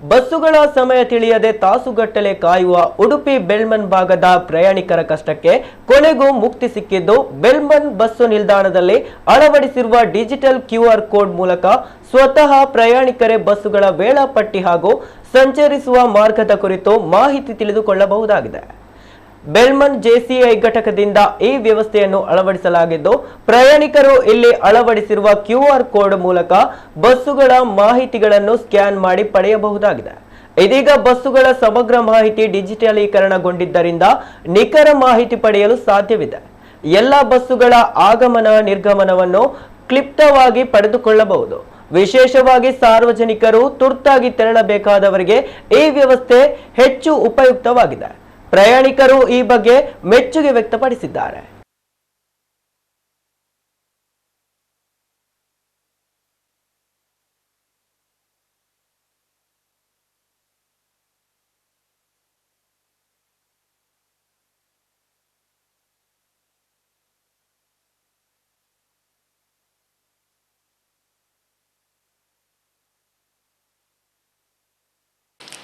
ಬಸ್ಸುಗಳ ಸಮಯ ತಿಳಿಯದೆ ತಾಸುಗಟ್ಟಲೆ ಕಾಯುವ ಉಡುಪಿ ಬೆಳ್ಮನ್ ಭಾಗದ ಪ್ರಯಾಣಿಕರ ಕಷ್ಟಕ್ಕೆ ಕೊನೆಗೂ ಮುಕ್ತಿ ಸಿಕ್ಕಿದ್ದು ಬೆಳ್ಮನ್ ಬಸ್ಸು ನಿಲ್ದಾಣದಲ್ಲಿ ಅಳವಡಿಸಿರುವ ಡಿಜಿಟಲ್ ಕ್ಯೂಆರ್ ಕೋಡ್ ಮೂಲಕ ಸ್ವತಃ ಪ್ರಯಾಣಿಕರೇ ಬಸ್ಸುಗಳ ವೇಳಾಪಟ್ಟಿ ಹಾಗೂ ಸಂಚರಿಸುವ ಮಾರ್ಗದ ಕುರಿತು ಮಾಹಿತಿ ತಿಳಿದುಕೊಳ್ಳಬಹುದಾಗಿದೆ. ಬೆಲ್ಮನ್ ಜೆಸಿಐ ಘಟಕದಿಂದ ಈ ವ್ಯವಸ್ಥೆಯನ್ನು ಅಳವಡಿಸಲಾಗಿದ್ದು, ಪ್ರಯಾಣಿಕರು ಇಲ್ಲಿ ಅಳವಡಿಸಿರುವ ಕ್ಯೂಆರ್ ಕೋಡ್ ಮೂಲಕ ಬಸ್ಸುಗಳ ಮಾಹಿತಿಗಳನ್ನು ಸ್ಕ್ಯಾನ್ ಮಾಡಿ ಪಡೆಯಬಹುದಾಗಿದೆ. ಇದೀಗ ಬಸ್ಸುಗಳ ಸಮಗ್ರ ಮಾಹಿತಿ ಡಿಜಿಟಲೀಕರಣಗೊಂಡಿದ್ದರಿಂದ ನಿಖರ ಮಾಹಿತಿ ಪಡೆಯಲು ಸಾಧ್ಯವಿದೆ. ಎಲ್ಲ ಬಸ್ಸುಗಳ ಆಗಮನ ನಿರ್ಗಮನವನ್ನು ಕ್ಲಿಪ್ತವಾಗಿ ಪಡೆದುಕೊಳ್ಳಬಹುದು. ವಿಶೇಷವಾಗಿ ಸಾರ್ವಜನಿಕರು ತುರ್ತಾಗಿ ತೆರಳಬೇಕಾದವರಿಗೆ ಈ ವ್ಯವಸ್ಥೆ ಹೆಚ್ಚು ಉಪಯುಕ್ತವಾಗಿದೆ. ಪ್ರಯಾಣಿಕರು ಈ ಬಗ್ಗೆ ಮೆಚ್ಚುಗೆ ವ್ಯಕ್ತಪಡಿಸಿದ್ದಾರೆ.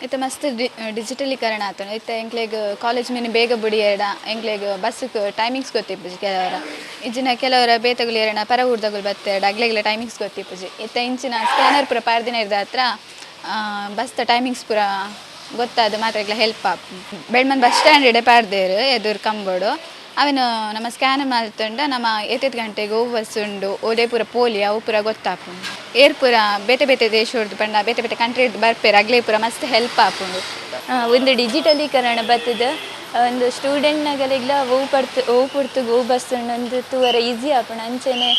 ಇತ್ತೆ ಮಸ್ತ್ ಡಿಜಿಟಲೀಕರಣ ಆತನು ಇತ್ತ ಎಂಕ್ಲೆಗ್ ಕಾಲೇಜ್ ಮೇಲೆ ಬೇಗ ಬುಡಿಯೇಡ ಎಂಕ್ಲೆಗ್ ಬಸ್ ಟೈಮಿಂಗ್ಸ್ ಗೊತ್ತಿಪ್ಪುಜಿ ಕೆಲವರ. ಇಂಚಿನ ಕೆಲವರ ಬೇತಗಳು ಏರಣ ಪರ ಬತ್ತೆ ಬತ್ತೇಡ ಅಗ್ಲೆಗ್ಲ ಟೈಮಿಂಗ್ಸ್ ಗೊತ್ತಿಪ್ಪುಜಿ. ಇತ್ತ ಇಂಚಿನ ಸ್ಕ್ಯಾನರ್ ಪುರ ಪಾರ್ದಿನ ಇರ್ದ ಹತ್ರ ಬಸ್ದ ಟೈಮಿಂಗ್ಸ್ ಪುರ ಗೊತ್ತಾದ ಮಾತ್ರ ಹೆಲ್ಪ್ ಆಪ್. ಬೆಳ್ಮನ್ ಬಸ್ ಸ್ಟ್ಯಾಂಡ್ ಇಡೆ ಪಾರ್ದೇರು ಎದುರು ಕಂಬೋಡು. ಅವನು ನಮ್ಮ ಸ್ಕ್ಯಾನ್ ಮಾಡ್ತಂಡ ನಮ್ಮ ಏತೆತ್ ಗಂಟೆಗೆ ಬಸ್ಸುಂಡು ಓದೇ ಪೂರ ಪೋಲಿ, ಅವು ಪೂರ ಗೊತ್ತಾಪುಂಡು. ಏರ್ ಪೂರ ಬೇತೆ ಬೇತೆ ಹೊಡೆದು ಪಂಡ, ಬೇತೆ ಬೇತೆ ಕಂಟ್ರಿ ಬರ್ಪೇರು, ಅಗ್ಲೇ ಪೂರ ಮಸ್ತ್ ಹೆಲ್ಪ್ ಆಪುಂಡು. ಒಂದು ಡಿಜಿಟಲೀಕರಣ ಬರ್ತದ ಒಂದು ಸ್ಟೂಡೆಂಟ್ನಗಲಿಗ್ಲ ಓ ಪಡ್ತು ಓವು ಪುಡ್ತು ಓ ಬಸ್ ಒಂದು ತೂವರ ಈಸಿ ಆಪುಂಡು. ಅಂಚೆನೆ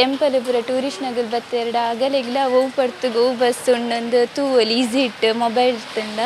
ಟೆಂಪಲ್ ಪೂರ ಟೂರಿಸ್ಟ್ನಗಲ್ ಬತ್ತೆರಡ ಅಗಲಿಗ್ಲ ಓ ಪಡ್ತು ಓ ಬಸ್ ಉಂಡೊಂದು ತೂವಲ್ಲಿ ಈಸಿ ಇಟ್ಟು ಮೊಬೈಲ್ ತಂಡ